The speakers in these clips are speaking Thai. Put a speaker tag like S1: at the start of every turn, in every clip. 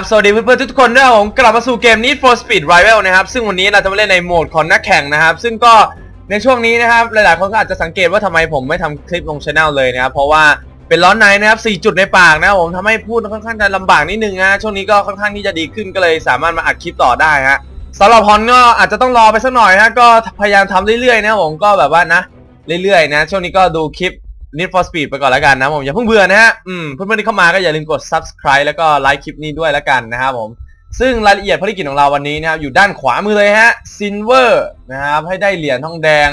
S1: ับสวัสดีเพื่อนๆทุกคนด้วยผมกลับมาสู่เกม Need for Speed Rival นะครับ ซึ่งวันนี้เราจะมาเล่นในโหมดของนักแข่งนะครับ ซึ่งก็ในช่วงนี้นะครับ หลายๆคนก็อาจจะสังเกตว่าทำไมผมไม่ทำคลิปลงช anel เลยนะครับ เพราะว่าเป็นร้อนในนะครับ 4 จุดในปากนะครับผมทำให้พูดค่อนข้างจะลำบากนิดนึงนะ ช่วงนี้ก็ค่อนข้างที่จะดีขึ้นก็เลยสามารถมาอัดคลิปต่อได้ฮะสำหรับฮอนก็อาจจะต้องรอไปสักหน่อยฮะ ก็พยายามทำเรื่อยๆ นะผมก็แบบว่านะ เรื่อยๆ นะ ช่วงนี้ก็ดูคลิป Need for Speed ไปก่อนแล้วกันนะผมอย่าเพิ่งเบื่อนะฮะอืมเพื่อนๆที่เข้ามาก็อย่าลืมกด subscribe แล้วก็ไลค์คลิปนี้ด้วยแล้วกันนะครับผม ซึ่งรายละเอียดภารกิจของเราวันนี้นะครับอยู่ด้านขวามือเลยฮะ Silver นะครับให้ได้เหรียญทองแดง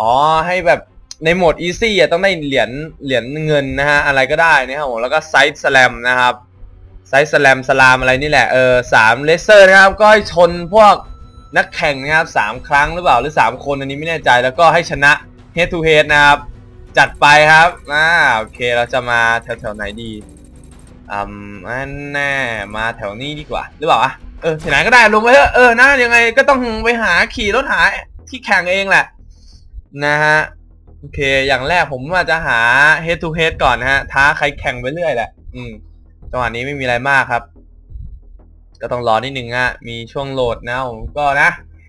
S1: อ๋อให้แบบในโหมด Easy อะต้องได้เหรียญเหรียญเงินนะฮะอะไรก็ได้นะครับผมแล้วก็ไซส์สแลมนะครับไซส์สแลมสลามอะไรนี่แหละเออสามเลเซอร์นะครับก็ให้ชนพวกนักแข่งนะครับสามครั้งหรือเปล่าหรือสามคนอันนี้ไม่แน่ใจแล้วก็ให้ชนะ head to head นะครับ จัดไปครับอ่าโอเคเราจะมาแถวๆไหนดีอืมอันแน่มาแถวนี้ดีกว่า หรือเปล่าอะเออที่ไหนก็ได้ลงไปเถอะเออนะยังไงก็ต้องไปหาขี่รถหาที่แข่งเองแหละ นะฮะโอเค อย่างแรกผมว่าจะหา head to head ก่อนนะฮะ ท้าใครแข่งไปเรื่อยแหละ อืมจังหวะนี้ไม่มีอะไรมากครับ ก็ต้องรอนิดนึงฮะ มีช่วงโหลดนะผมก็นะ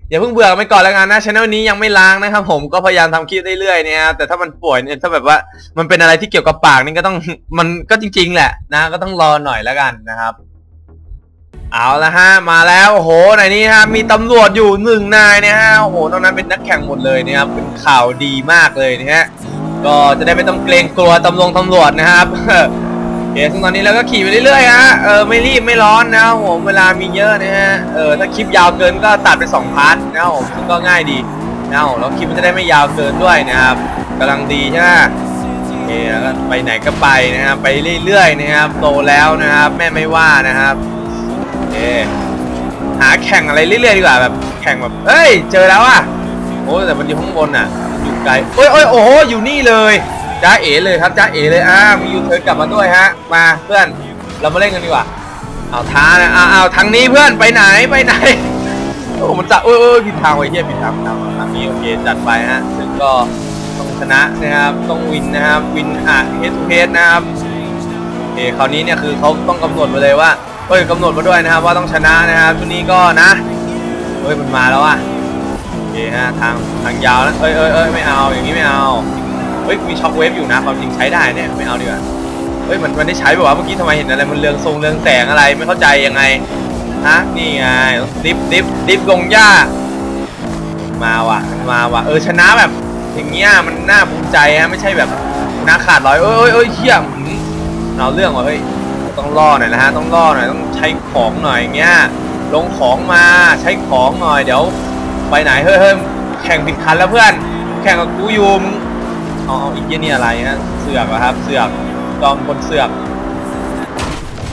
S1: อย่าเพิ่งเบื่อไปก่อนแล้วกันนะช anel นี้ยังไม่ล้างนะครับผมก็พยายามทำคลิปเรื่อยๆเนี่ยครับแต่ถ้ามันป่วยเนี่ยถ้าแบบว่ามันเป็นอะไรที่เกี่ยวกับปากนี่ก็ต้องมันก็จริง ๆ แหละนะก็ต้องรอหน่อยแล้วกันนะครับ เอาละฮะมาแล้วโอ้โหในนี้ฮะมีตำรวจอยู่หนึ่งนายนี่ยฮะโอ้โหตรงนั้นเป็นนักแข่งหมดเลยนะครับเป็นข่าวดีมากเลยนะฮะก็จะได้ไม่ต้องเกรงกลัวตำรวจตำรวจนะครับ เคซึ่งตอนนี้เราก็ขี่ไปเรื่อยๆฮะ เออไม่รีบไม่ร้อนนะครับผมเวลามีเยอะนะฮะ เออถ้าคลิปยาวเกินก็ตัดไปสองพาร์ทนะครับผมซึ่งก็ง่ายดีนะครับผมแล้วคลิปมันจะได้ไม่ยาวเกินด้วยนะครับกำลังดีใช่ไหมโอเคแล้วก็ไปไหนก็ไปนะครับไปเรื่อยๆนะครับโตแล้วนะครับแม่ไม่ว่านะครับโอเคหาแข่งอะไรเรื่อยๆดีกว่าแบบแข่งแบบเอ้ยเจอแล้วอะโอ้แต่มันอยู่ข้างบนอะอยู่ไกลโอ้ยโอ้ยโอ้โหอยู่นี่เลย จ้าเอ๋เลยครับจ้าเอ๋เลยอ่ามียูเทิร์นกลับมาด้วยฮะ มาเพื่อนเรามาเล่นกันดีกว่าเอาท้านะอ้าวอ้าทางนี้เพื่อนไปไหนไปไหนโอ้มันจะโอ้ยโอ้ยผิดทางไว้เหี้ยผิดทางผิดทางทางนี้โอเคจัดไปฮะซึ่งก็ต้องชนะนะครับต้องวินนะครับวินอะเฮดทูเฮดนะครับโอเคคราวนี้เนี่ยคือเขาต้องกำหนดมาเลยว่าเอ้ยกำหนดมาด้วยนะครับว่าต้องชนะนะครับชุดนี้ก็นะเฮ้ยมันมาแล้วอะโอเคฮะทางทางยาวแล้วเอ้ยเอ้ยเอ้ยไม่เอาอย่างนี้ไม่เอา เฮ้ยมีช็อคเวฟอยู่นะความจริงใช้ได้เนี่ยไม่เอาดีกว่าเฮ้ยมันมันได้ใช้แบบว่าวะเมื่อกี้ทำไมเห็นอะไรมันเรืองทรงเรืองแสงอะไรไม่เข้าใจยังไงฮะนี่ไงดิฟดิฟดิฟลงหญ้ามาว่ะมาว่ะเออชนะแบบอย่างเงี้ยมันน่าภูมิใจฮะไม่ใช่แบบนะขาดร้อยเอ้ยเอ้ยเอ้ยเฮียมเอาเรื่องว่ะเฮ้ยต้องล่อหน่อยนะฮะต้องล่อหน่อยต้องใช้ของหน่อยอย่างเงี้ยลงของมาใช้ของหน่อยเดี๋ยวไปไหนเฮ้ยเฮ้ยแข่งผิดคันแล้วเพื่อน แข่งกับกูอยู่มึง อาเอาอีกเยี่ยนี่อะไรฮะเสือกเหรอครับ เสือกจอมคนเสือก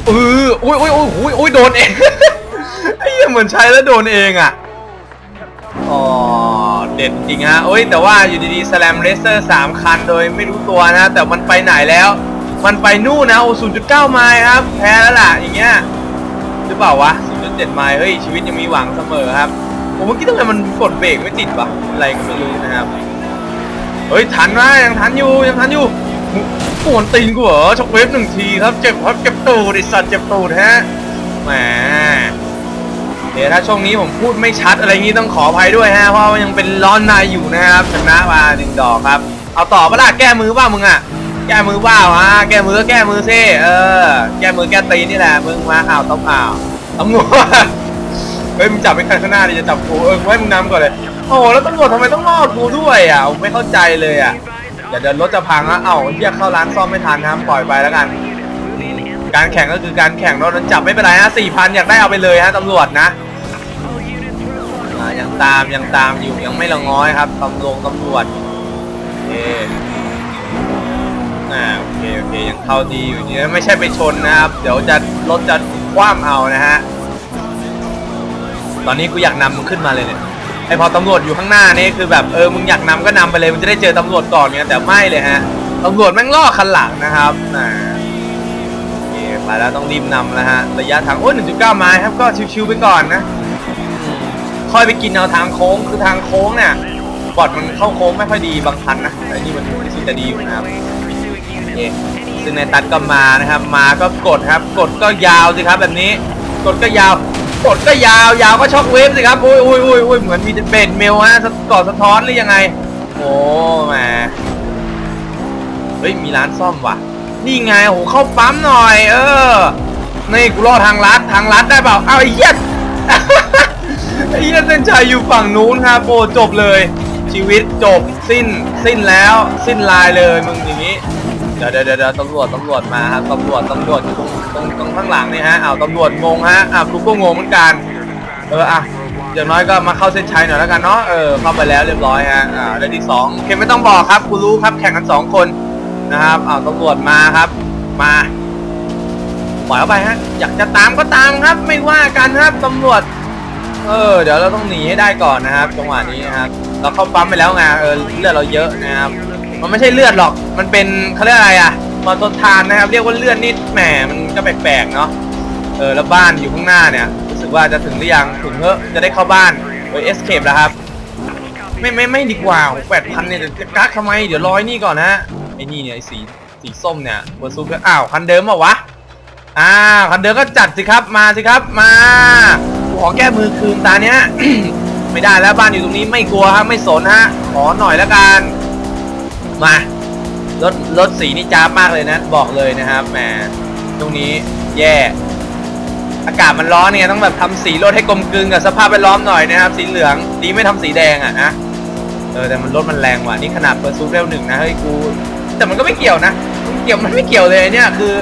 S1: เอออุ้ยอุ้ยอุ้ยอุ้ยอุ้ยโดนเองไอ้เหี้ยเหมือนใช้แล้วโดนเองอะอ๋อเด็ดจริงฮะโอ้ยแต่ว่าอยู่ดีๆสแลมเรเซอร์3คันโดยไม่รู้ตัวนะ แต่มันไปไหนแล้ว มันไปนู่นนะโอ้0.9ไมล์ครับ แพ้แล้วล่ะอย่างเงี้ยหรือเปล่าวะ0.7ไมล์เฮ้ยชีวิตยังมีหวังเสมอครับผมเมื่อกี้ทำไมมันกดเบรกไม่ติดวะอะไรก็ไม่รู้นะครับ เฮ้ยทันนะยังทันอยู่ยังทันอยู่ปวนตีนกูเหรอช็อกเวฟหนึ่งทีครับเจ็บครับเจ็บตูดไอสัตว์เจ็บตูดฮะแหมเดี๋ยวถ้าช่วงนี้ผมพูดไม่ชัดอะไรงี้ต้องขออภัยด้วยฮะเพราะว่ายังเป็นร้อนในอยู่นะครับชนะมาหนึ่งดอกครับ เอาต่อปะล่ะแก้มือเปล่ามึงอะแก้มือเปล่าอะแก้มือแก้มือซิเออ แก้มือแก้ตีนนี่แหละมึงมาข่าวต้องข่าวตำรวจเฮ้ยมึงจับไปข้างหน้าดิจะจับกูเออกูให้มึงนำก่อนเลย โอ้แล้วตำรวจทำไมต้องล่อกูด้วยอะผมไม่เข้าใจเลยอะเดี๋ยวเดี๋ยวรถจะพังแล้วเอ้าเรียกเข้าร้านซ่อมไม่ทันนะครับปล่อยไปแล้วกัน การแข่งก็คือการแข่งรถนั้นจับไม่เป็นไรฮะสี่พันอยากได้เอาไปเลยฮะตำรวจนะยังตามยังตามอยู่ยังไม่ละง้อยครับตำรวจตำรวจโอเคอ่าโอเคโอเคยังเข้าดีอยู่นี่ไม่ใช่ไปชนนะครับ เดี๋ยวจะรถจะคว่ำเอานะฮะตอนนี้กูอยากนำมึงขึ้นมาเลยเนี่ย ไอพอตำรวจอยู่ข้างหน้านี่คือแบบเออมึงอยากนำก็นำไปเลยมึงจะได้เจอตำรวจก่อนเนี่ยแต่ไม่เลยฮะตำรวจแม่งล่อคันหลังนะครับอ่าโอเคไปแล้วต้องรีบนำแล้วฮะระยะทางโอ้ย1.9ไมล์ครับก็ชิวๆไปก่อนนะค่อยไปกินเอาทางโค้งคือทางโค้งเนี่ยบอดมันเข้าโค้งไม่ค่อยดีบางคันนะแต่นี่มันที่สุดจะดีอยู่นะครับโอเคซึ่งในตัดก็มานะครับ มาก็กดครับ กดก็ยาวสิครับแบบนี้ กดก็ยาว กดก็ยาวยาวก็ช็อกเวฟสิครับอุ้ยอุ้ยอุ้ยอุ้ยเหมือนมีเบนเมลฮะก่อสะท้อนหรือยังไง โอ้แหมเฮ้ยมีร้านซ่อมว่ะ นี่ไงโอ้โหเข้าปั๊มหน่อย เออนี่กูรอทางลัดทางลัดได้เปล่าเอาไอ้เหี้ยไอ้เหี้ยเส้นชัยอยู่ฝั่งนู้นครับโอ้จบเลย ชีวิตจบสิ้นสิ้นแล้ว สิ้นลายเลยมึงอย่างนี้ ดี๋ยวเดี๋ยวเดี๋ยวตำรวจตำรวจมาครับตำรวจตำรวจอยู่ตรงตรงตรงข้างหลังนี่ฮะอ้าวตำรวจงงฮะอะกูก็งงเหมือนกันเอออะอย่างน้อยก็มาเข้าเส้นชัยหน่อยแล้วกันเนาะเออเข้าไปแล้วเรียบร้อยฮะอ่าได้ที่สองเคไม่ต้องบอกครับกูรู้ครับแข่งกันสองคนนะครับอ้าวตำรวจมาครับ มาปล่อยเข้าไปฮะอยากจะตามก็ตามครับ ไม่ว่ากันครับตำรวจ เออ เดี๋ยวเราต้องหนีให้ได้ก่อนนะครับจังหวะนี้นะครับเราเข้าปั๊มไปแล้วไงเออเลือดเราเยอะนะครับ มันไม่ใช่เลือดหรอก มันเป็นเขาเรียกอะไรอะมาทดทานนะครับ เรียกว่าเลือดนิดแหมมันก็แปลกๆเนาะ เออแล้วบ้านอยู่ข้างหน้าเนี่ยรู้สึกว่าจะถึงหรือยังถึงเถอะจะได้เข้าบ้านโดยเอสเคปแล้วครับ ไม่ไม่ไม่ดีกว่าแปดพันเนี่ยจะกักทำไมเดี๋ยวร้อยนี่ก่อนนะไอ้นี่เนี่ยไอ้สีสีส้มเนี่ยเบอร์ซูก็อ้าวคันเดิมเปล่าวะอ้าวคันเดิมก็จัดสิครับมาสิครับมาขอแก้มือคืนตาเนี้ยไม่ได้แล้วบ้านอยู่ตรงนี้ไม่กลัวครับไม่สนฮะขอหน่อยแล้วกัน มารถรถสีนี่จ้ามากเลยนะบอกเลยนะครับแหมตรงนี้แย่ อากาศมันร้อนเนี่ยต้องแบบทำสีรถให้กลมกลืนกับสภาพแวดล้อมหน่อยนะครับ สีเหลืองดีไม่ทำสีแดงอะนะเออแต่มันรถมันแรงว่ะนี่ขนาดเปิดซูเรลหนึ่งนะเฮ้ยกู แต่มันก็ไม่เกี่ยวนะมันเกี่ยวมันไม่เกี่ยวเลยเนี่ยคือ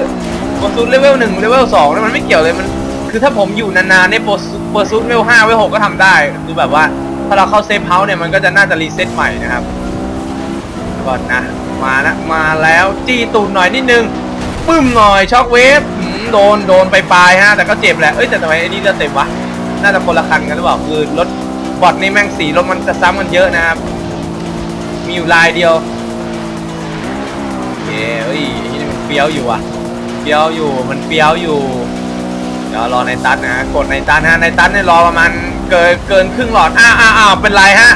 S1: เปิดซูเลเวลหนึ่งเลเวลสองเนี่ยมันไม่เกี่ยวเลยมัน คือถ้าผมอยู่นานๆในเปิดเปิดซูเลเวลห้าเลเวลหกก็ทำได้ คือแบบว่าถ้าเราเข้าเซฟเฮาส์เนี่ยมันก็จะน่าจะรีเซ็ตใหม่นะครับ ก่อนนะ มาละมาแล้วจี้ตูดหน่อยนิดนึงปึ้มหน่อยช็อคเวฟโดนโดนไปปลายฮะ แต่ก็เจ็บแหละเอ้ยแต่ทำไมไอ้นี่เลือดเต็มวะน่าจะคนละคันกันหรือเปล่าคือรถบอดนี่แม่งสีรถมันจะซ้ำกันเยอะนะครับ มีอยู่ลายเดียวโอเคเอ้ยไอ้นี่มันเฟี้ยวอยู่อะเฟี้ยวอยู่มันเฟี้ยวอยู่เดี๋ยวรอในตันนะกดในตันฮะในตันเนี่ยรอประมาณเกินเกินครึ่งหลอดอ้าอ้าวอ้าวเป็นไรฮะ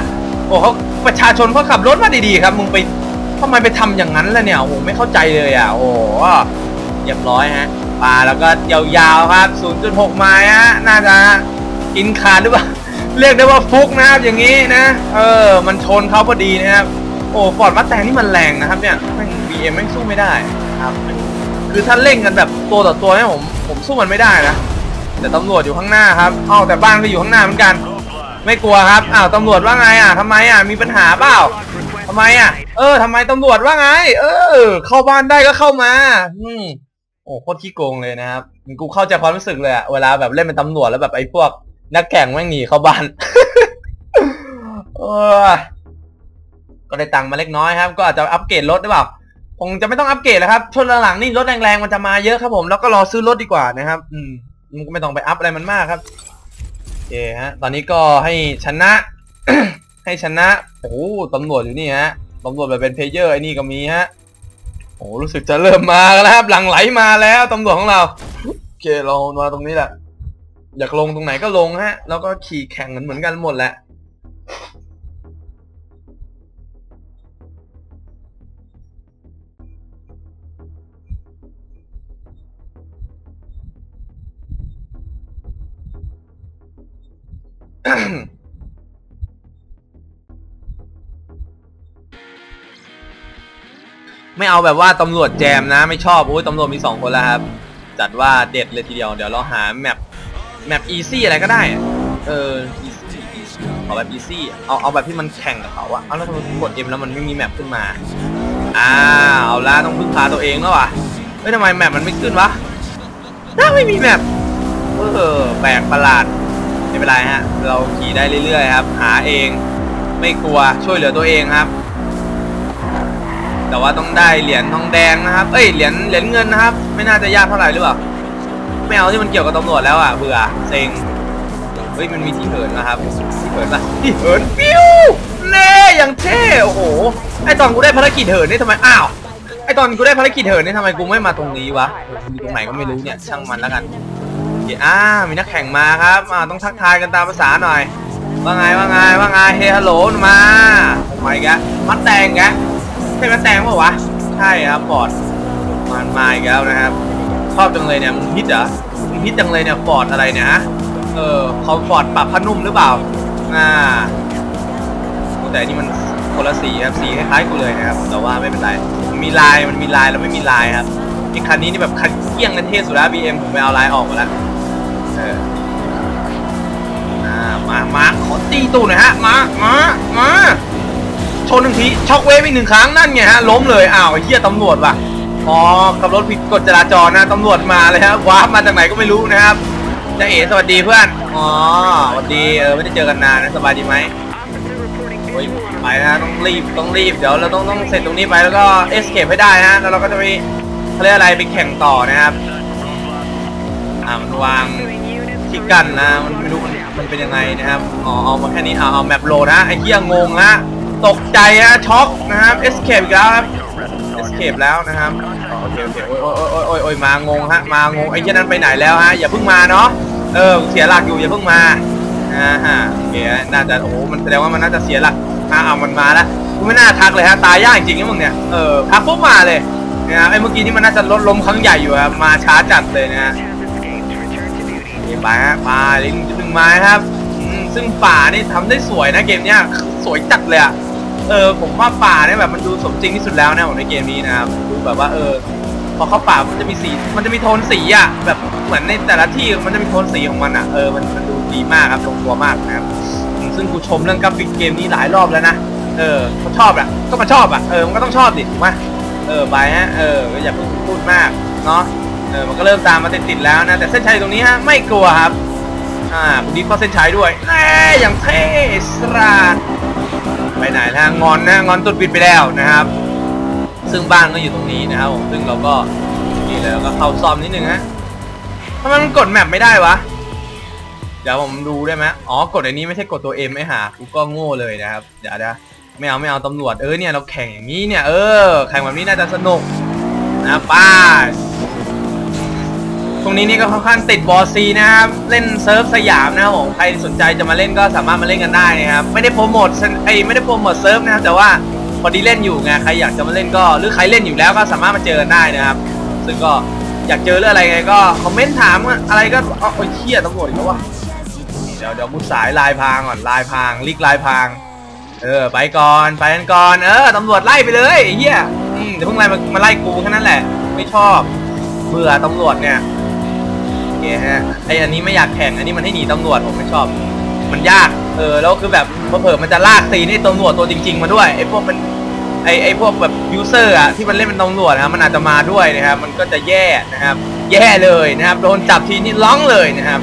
S1: โอ้เขาประชาชนเขาขับรถมาดีๆครับมึงไป ทำไมไปทำอย่างนั้นล่ะเนี่ยโอ้โหไม่เข้าใจเลยอะโอ้โหเรียบร้อยฮะปลาแล้วก็ยาวๆครับ 0.6 ไม้ฮะน่าจะกินขาดหรือเปล่าเรียกได้ว่าฟุกนะครับอย่างนี้นะ เออ มันชนเขาพอดีนะครับ โอ้ฟอร์ดมัสแตงนี่มันแรงนะครับเนี่ยแม่ง BM แม่งสู้ไม่ได้ครับ คือถ้าเล่นกันแบบตัวต่อตัวเนี่ยผมผมสู้มันไม่ได้นะแต่ตำรวจอยู่ข้างหน้าครับอ้าวแต่บ้านก็อยู่ข้างหน้าเหมือนกัน ไม่กลัวครับอ้าวตำรวจว่าไงอะทำไมอะมีปัญหาเปล่า ทำไมอะ เออทำไมตำรวจว่าไง เออ เข้าบ้านได้ก็เข้ามา อืมโอ้โคตรขี้โกงเลยนะครับกูเข้าใจความรู้สึกเลยอะเวลาแบบเล่นเป็นตำรวจแล้วแบบไอ้พวก นักแข่งแม่งหนีเข้าบ้านก็ได้ตังค์มาเล็กน้อยครับ ก็อาจจะอัปเกรดรถหรือเปล่าคงจะไม่ต้องอัปเกรดแล้วครับช่วงหลังๆนี่รถแรงๆมันจะมาเยอะครับผมแล้วก็รอซื้อรถดีกว่านะครับ อืมมันก็ไม่ต้องไปอัพอะไรมันมากครับโอเคฮะ ตอนนี้ก็ให้ชนะ ให้ชนะ โอ้ตำรวจอยู่นี่ฮะตำรวจแบบเป็นเพลเยอร์ไอ้นี่ก็มีฮะ โอ้รู้สึกจะเริ่มมาแล้วครับ หลังไหลมาแล้วตำรวจของเรา โอเคเรามาตรงนี้แหละ อยากลงตรงไหนก็ลงฮะ แล้วก็ขี่แข่งกันเหมือนกันหมดแหละ ไม่เอาแบบว่าตำรวจแจมนะ ไม่ชอบโอ้ยตำรวจมีสองคนแล้วครับ จัดว่าเด็ดเลยทีเดียว เดี๋ยวเราหาแมปแมปอีซี่อะไรก็ได้ เออ easy เอาแบบอีซี่เอาเอาแบบที่มันแข่งกับเขาอะเอาแล้วทำไมกด M แล้วมันไม่มีแมปขึ้นมาอ่าเอาละต้องพึ่งพาตัวเองแล้ววะเฮ้ยทำไมแมปมันไม่ขึ้นวะน่าไม่มีแมปเออแปลกประหลาดไม่เป็นไรฮะ เราขี่ได้เรื่อยๆครับ หาเอง ไม่กลัวช่วยเหลือตัวเองครับ แต่ว่าต้องได้เหรียญทองแดงนะครับ เอ้ยเหรียญเหรียญเงินนะครับ ไม่น่าจะยากเท่าไหร่หรือเปล่า ไม่เอาที่มันเกี่ยวกับตำรวจแล้วอะเบื่อเซ็ง เฮ้ยมันมีที่เหินนะครับที่เหินปะที่เหินปิ้วเน่อย่างเท่โอ้โห ไอตอนกูได้ภารกิจเหินนี่ทำไม อ้าว ไอตอนกูได้ภารกิจเหินนี่ทำไมกูไม่มาตรงนี้วะอยู่ตรงไหนก็ไม่รู้เนี่ยช่างมันแล้วกันอเคอ่ามีนักแข่งมาครับอ่าต้องทักทายกันตามภาษาหน่อย ว่าไงว่าไงว่าไงเฮฮัลโหลมาโอ้ยแกมัดแตงแก ใช่ไหมแตงเปล่าวะ ใช่ครับบอดมันมาอีกแล้วนะครับชอบจังเลยเนี่ยมึงฮิตเหรอมึงฮิตจังเลยเนี่ยฟอร์ดอะไรเนี่ยฮะเออคอมฟอร์ดปรับผ้านุ่มหรือเปล่าอ่าแต่อันนี่มันคนละสีครับสีคล้ายๆกูเลยนะครับแต่ว่าไม่เป็นไรมันมีลายมันมีลายแล้วไม่มีลายครับไอ้คันนี้นี่แบบคันเกี้ยงกันเท่สุดแล้ว BM ผมไปเอาลายออกมาแล้วเออมามาขอตีตูหน่อยฮะมามามา ชนหนึ่งทีช็อกเวฟอีกหนึ่งครั้งนั่นไงฮะล้มเลยอ้าวไอ้เหี้ยตำรวจว่ะอ๋อขับรถผิดกฎจราจรนะตำรวจมาเลยครับว้าร์ปมาจากไหนก็ไม่รู้นะครับจะเอ๋สวัสดีเพื่อนอ๋อสวัสดีเออไม่ได้เจอกันนานนะสบายดีไหมโอ้ยไปนะต้องรีบต้องรีบเดี๋ยวเราต้องต้องเสร็จตรงนี้ไปแล้วก็เอสเคปให้ได้นะแล้วเราก็จะไปเขาเรียกอะไรไปแข่งต่อนะครับอ่ามันวางที่กันนะมันไม่รู้มันเป็นยังไงนะครับอ๋อเอามาแค่นี้เอาเอาแมปโหลดนะไอ้เหี้ยงงนะ ตกใจฮะช็อกนะครับเอสเคปอีกแล้วครับ escape แล้วนะครับโอเคโอเคโอ้ยโอ้ยโอ้ยโอ้ยมางงฮะมางงไอ้เจ้านั้นไปไหนแล้วฮะอย่าเพิ่งมาเนาะเออเสียหลักอยู่อย่าเพิ่งมาอ่าฮะโอเคน่าจะโอ้โหมันแสดงว่ามันน่าจะเสียหลักอ่าเอามันมาแล้วกูไม่น่าทักเลยฮะตายยากจริงนะมึงเนี่ยเออทักปุ๊บมาเลยนะไอ้เมื่อกี้นี่มันน่าจะลดลมครั้งใหญ่อยู่ครับมาช้าจัดเลยนะไปฮะปลาลิงจุดหนึ่งไม้ครับซึ่งป่านี่ทำได้สวยนะเกมเนี้ยสวยจัดเลยอะ เออผมว่าป่าเนี่ยแบบมันดูสมจริงที่สุดแล้วนะผมในเกมนี้นะครับดูแบบว่าเออพอเข้าป่ามันจะมีสีมันจะมีโทนสีอะแบบเหมือนในแต่ละที่มันจะมีโทนสีของมันอะเออมันมันดูดีมากครับลงตัวมากนะครับซึ่งกูชมเรื่องกราฟิกเกมนี้หลายรอบแล้วนะเออเขาชอบอะก็มาชอบอะเออมันก็ต้องชอบดิถูกไหมเออไปฮะเออก็อย่าเพิ่งพูดมากเนาะเออมันก็เริ่มตามมาติดๆแล้วนะแต่เส้นชัยตรงนี้ฮะไม่กลัวครับอ่าคุณดิฟเข้าเส้นชัยด้วยแน่อย่างเท่สรา ไปไหนนะงอนนะงอนตุดปิดไปแล้วนะครับ ซึ่งบ้านก็อยู่ตรงนี้นะครับผมซึ่งเราก็นี่เลยแล้วก็เข้าซ่อมนิดนึงฮะทำไมมันกดแมปไม่ได้วะ เดี๋ยวผมดูได้ไหมอ๋อกดอันนี้ไม่ใช่กดตัว M ไม่หากูก็โง่เลยนะครับเดี๋ยวนะไม่เอาไม่เอาตำรวจเออเนี่ยเราแข่งอย่างนี้เนี่ยเออแข่งแบบนี้น่าจะสนุกนะป้า รงนี้นี่ก็ค่อนข้างติดบอซีนะครับเล่นเซิร์ฟสยามนะครับผมใครสนใจจะมาเล่นก็สามารถมาเล่นกันได้นะครับไม่ได้โปรโมทไอ้ไม่ได้โปรโมทเซิร์ฟนะครับแต่ว่าพอดีเล่นอยู่ไงใครอยากจะมาเล่นก็หรือใครเล่นอยู่แล้วก็สามารถมาเจอกันได้นะครับ ซึ่งก็อยากเจอเรื่องอะไรไงก็คอมเมนต์ถามอะไรก็เอาโอ้ยเครียตำรวจอีกแล้ววะเดี๋ยวเดี๋ยวมุดสายลายพรางก่อนลายพรางลิกลายพรางเออไปก่อนไปกันก่อนเออตำรวจไล่ไปเลยเฮียอืมเดี๋ยวเพิ่งไล่มามาไล่กูแค่นั้นแหละ ไม่ชอบเบื่อตำรวจเนี่ย คฮะไออันนี้ไม่อยากแข่งอันนี้มันให้หนีตำรวจผมไม่ชอบ มันยากเออแล้วคือแบบเผลอมันจะลากตีนี่ตำรวจตัวจริง ๆ มาด้วยไอพวกเป็นไอไอพวกแบบยูเซอร์อะที่มันเล่นเป็นตำรวจนะครับมันอาจจะมาด้วยนะครับมันก็จะแย่นะครับ แย่เลยนะครับโดนจับทีนี่ร้องเลยนะครับ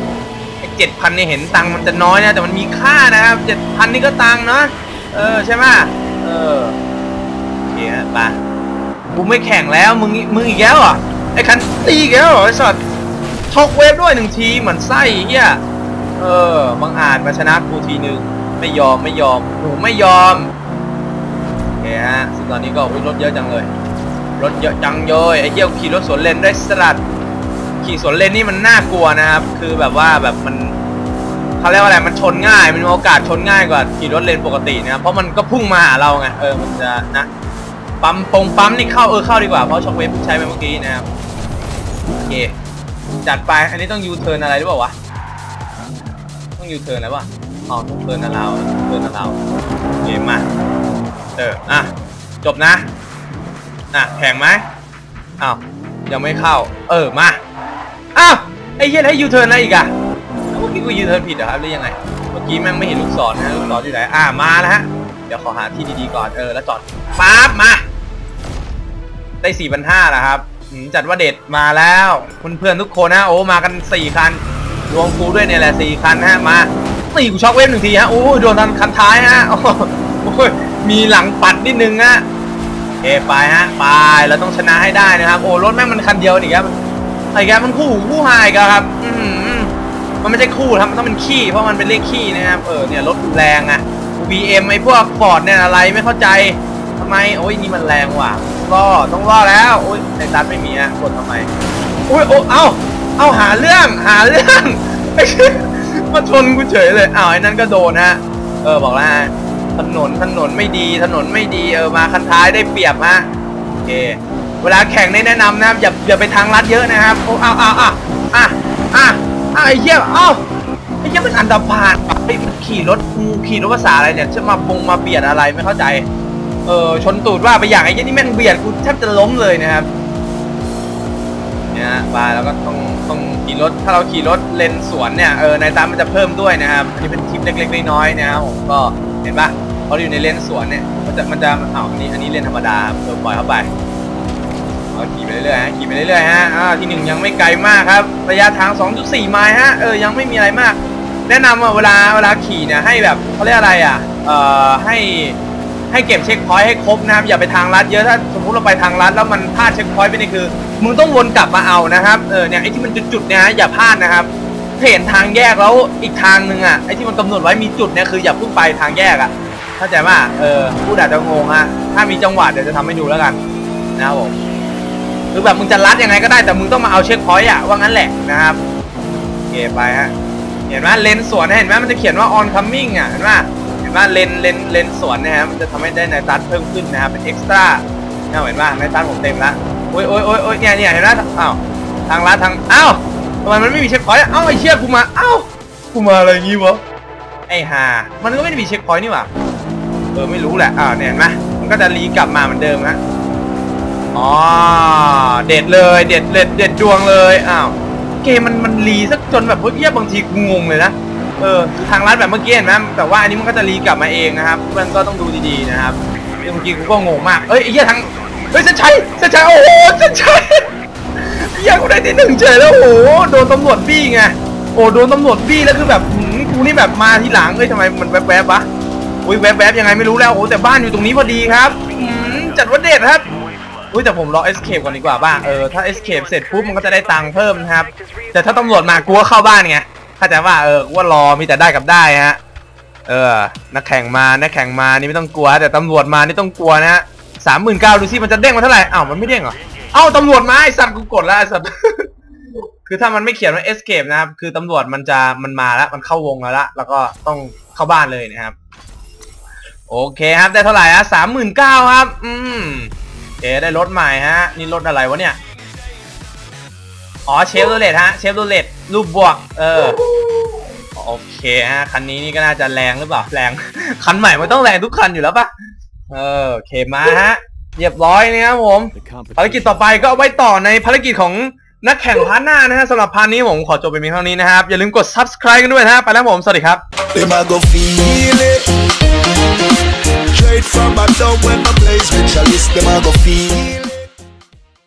S1: เจ็ดพันนี่เห็นตังมันจะน้อยนะแต่มันมีค่านะครับเจ็ดพันนี่ก็ตังเนาะเออใช่ไหมเออโอเคฮะไปกูไม่แข่งแล้วมึงมึงอีกแล้วอะไอ้คันตีอีกแล้วไอ้สัตว์ ช็อกเวฟด้วยหนึ่งทีเหมือนไส้เฮียเออบังอาจมาชนะกูทีนึงไม่ยอมไม่ยอมหนูไม่ยอมโอเคฮะซึ่งตอนนี้ก็อุ๊ยรถเยอะจังเลย รถเยอะจังเยยไอ้เหี้ยขี่รถสวนเลนได้สลัด ขี่สวนเลนนี่มันน่ากลัวนะครับ คือแบบว่าแบบมันเขาเรียกว่าอะไรมันชนง่าย มันมีโอกาสชนง่ายกว่าขี่รถเลนปกตินะเพราะมันก็พุ่งมาหาเราไงเออมันจะนะปั๊มปงปั๊มนี่เข้าเออเข้าดีกว่าเพราะช็อคเวฟใช้ไปเมื่อกี้นะครับโอเค จัดไป อันนี้ต้องยูเทิร์นอะไรหรือเปล่าวะ ต้องยูเทิร์นอะไรวะอ๋อต้องเทิร์นอะไรเราเทิร์นอะไรเราเคมาเอออะ จบนะ อะแข่งไหมอ้าว ยังไม่เข้า เออ มา อ้าว ไอ้เหี้ยให้ยูเทิร์นอะไรอีกอะเมื่อกี้กูยืนเทิร์นผิดเหรอครับหรือยังไง เมื่อกี้แม่งไม่เห็นลูกศรนะลูกศรที่ไหน อ่ามาแล้วฮะ เดี๋ยวขอหาที่ดีๆก่อน เออ แล้วจอดปั๊บมา ได้สี่พันห้าแล้วครับ จัดว่าเด็ดมาแล้วเพื่อนๆทุกคนนะโอ้มากันสี่คัน รวมกูด้วยเนี่ยแหละสี่คันฮะมาตีกูช็อกเวฟหนึ่งทีฮะโอ้โดนทันคันท้ายฮะโอ้ยมีหลังปัดนิดนึงฮะโอเคไปฮะไปเราต้องชนะให้ได้นะครับ โอ้รถแม่งมันคันเดียวนี่ครับไอ้แกมันคู่หูคู่หายกันครับอืมมันไม่ใช่คู่ครับมันต้องเป็นขี้เพราะมันเป็นเลขขี้นะครับเออเนี่ยรถแรงอะ BM ไอ้พวกฟอร์ดเนี่ยอะไรไม่เข้าใจ ทำไมโอ้ยนี่มันแรงว่ะล่อต้องล่อแล้วโอ้ยในตัดไม่มีอะกดทำไมโอ้ยโอ้เอ้าเอ้าหาเรื่องหาเรื่องมาชนกูเฉยเลยอ้าวไอ้นั่นก็โดนฮะเออบอกแล้วถนนถนนไม่ดีถนนไม่ดีเออมาคันท้ายได้เปรียบฮะโอเคเวลาแข่งนี่แนะนำนะอย่าอย่าไปทางลัดเยอะนะครับโอ้เอาเอาเอาอะอะอะไอ้เหี้ยเอ้าไอ้เหี้ยมันอันตรพานไอ้มันขี่รถกูขี่รถภาษาอะไรเนี่ยจะมาบงมาเบียดอะไรไม่เข้าใจ เออชนตูดว่าไปอย่างไอ้เหี้ยนี่แม่งเบียดกูแทบจะล้มเลยนะครับเนี่ยฮะไปแล้วก็ต้องต้องขี่รถถ้าเราขี่รถเลนสวนเนี่ยเออในตามมันจะเพิ่มด้วยนะครับอันนี้เป็นทิปเล็กๆน้อยๆนะครับผมก็เห็นปะพอเราอยู่ในเลนสวนเนี่ยมันจะมันจะอ้าวอันนี้อันนี้เลนธรรมดาครับเออปล่อยเข้าไปเอาขี่ไปเรื่อยๆฮะขี่ไปเรื่อยๆฮะอ่าที่หนึ่งยังไม่ไกลมากครับระยะทาง 2.4 ไมล์ฮะเออยังไม่มีอะไรมาก แนะนำว่าเวลาเวลาขี่เนี่ยให้แบบเขาเรียกอะไรอะเอ่อให้ ให้เก็บเช็คพอยต์ให้ครบนะครับอย่าไปทางลัดเยอะถ้าสมมติเราไปทางลัดแล้วมันพลาดเช็คพอยต์ไปนี่คือมึงต้องวนกลับมาเอานะครับเออเนี่ยไอ้ที่มันจุดๆเนี่ยฮะอย่าพลาดนะครับถ้าเห็นทางแยกแล้วอีกทางหนึ่งอะไอ้ที่มันกำหนดไว้มีจุดเนี่ยคืออย่าพิ่งไปทางแยกอะเข้าใจป่ะเออพูดอาจะงงฮะถ้ามีจังหวะเดี๋ยวจะทำให้ดูแล้วกันนะครับผมคือแบบมึงจะลัดยังไงก็ได้แต่มึงต้องมาเอาเช็คพอยต์อะว่างั้นแหละนะครับโอเคไปฮะเห็นไหมเลนสวนเห็นไหมมันจะเขียนว่า on coming อะเห็นไหม ไหมเลนเลนเลนสวนนะฮะมันจะทำให้ได้ในตัดเพิ่มขึ้นนะครับเป็น extra เนี่ยเห็นป่ะในตัดผมเต็มละโอ้ยโอ้ยโอ้ยโอ้ยเนี่ยเนี่ยเห็นไหมอ้าวทางลัดทางอ้าวทำไมมันไม่มีเช็คพอยต์อ้าวไอ้เชี่ยกูมาอ้าวกูมาอะไรอย่างงี้วะไอ้ห่ามันก็ไม่ได้มีเช็คพอยต์นี่หว่าเออไม่รู้แหละอ่าวเนี่ยเห็นไหมมันก็จะรีกลับมาเหมือนเดิมฮะอ๋อเด็ดเลยเด็ดเด็ดเด็ดดวงเลยอ้าวเกมมันมันรีสักจนแบบเฮ้ยเหี้ยบางทีกูงงเลยนะ เออทางลัดแบบเมื่อกี้เห็นไหมแต่ว่าอันนี้มันก็จะรีกลับมาเองนะครับมันก็ต้องดูดีๆนะครับเมื่อกี้กูก็งงมากเอ้ยไอ้เหี้ยทางเฮ้ยเส้นชัยเส้นชัยโอ้โหเส้นชัยเหี้ยกูได้ที่หนึ่งเฉยแล้วโอ้โหโดนตำรวจบี้ไงโอ้โดนตำรวจบี้แล้วคือแบบหืมกูนี่แบบมาที่หลังเอ้ยทำไมมันแวบๆวะอุ้ยแวบๆยังไงไม่รู้แล้วโอ้โหแต่บ้านอยู่ตรงนี้พอดีครับอืมจัดว่าเด็ดครับอุ้ยแต่ผมรอ escape ก่อนดีกว่าบ้าเออถ้า escape เสร็จปุ๊บมันก็จะได้ตังค์เพิ่มนะครับแต่ถ้าตำรวจมากูก็เข้าบ้านไง เข้าใจว่าเออว่ารอมีแต่ได้กับได้ฮะ เออ นักแข่งมานักแข่งมานี่ไม่ต้องกลัว แต่ตำรวจมานี่ต้องกลัวนะฮะสามหมื่นเก้าดูสิมันจะเด้งมาเท่าไหร่อ้าวมันไม่เด้งเหรอเอ้าตำรวจมาไอ้สัตว์กูกดแล้วไอ้สัตว์คือถ้ามันไม่เขียนว่า escape นะครับ คือตำรวจมันจะมันมาแล้ว มันเข้าวงแล้วละแล้วก็ต้องเข้าบ้านเลยนะครับ โอเคครับ ได้เท่าไหร่ฮะสามหมื่นเก้าครับ อืมโอได้รถใหม่ฮะ นี่รถอะไรวะเนี่ย อ๋อเชฟโรเลตฮะเชฟโรเลตรูปบวก เออโอเคฮะคันนี้นี่ก็น่าจะแรงหรือเปล่าแรง คันใหม่มันต้องแรงทุกคันอยู่แล้วปะเออโอเคมาฮะเรียบร้อยนะครับผมภารกิจต่อไปก็เอาไว้ต่อในภารกิจของนักแข่งพาร์ทหน้านะฮะสำหรับพาร์ทนี้ผมขอจบไปเพียงเท่านี้นะครับ อย่าลืมกด subscribe กันด้วยนะฮะไปแล้วผม สวัสดีครับ
S2: Straight from a down when my play specialist, them a go feel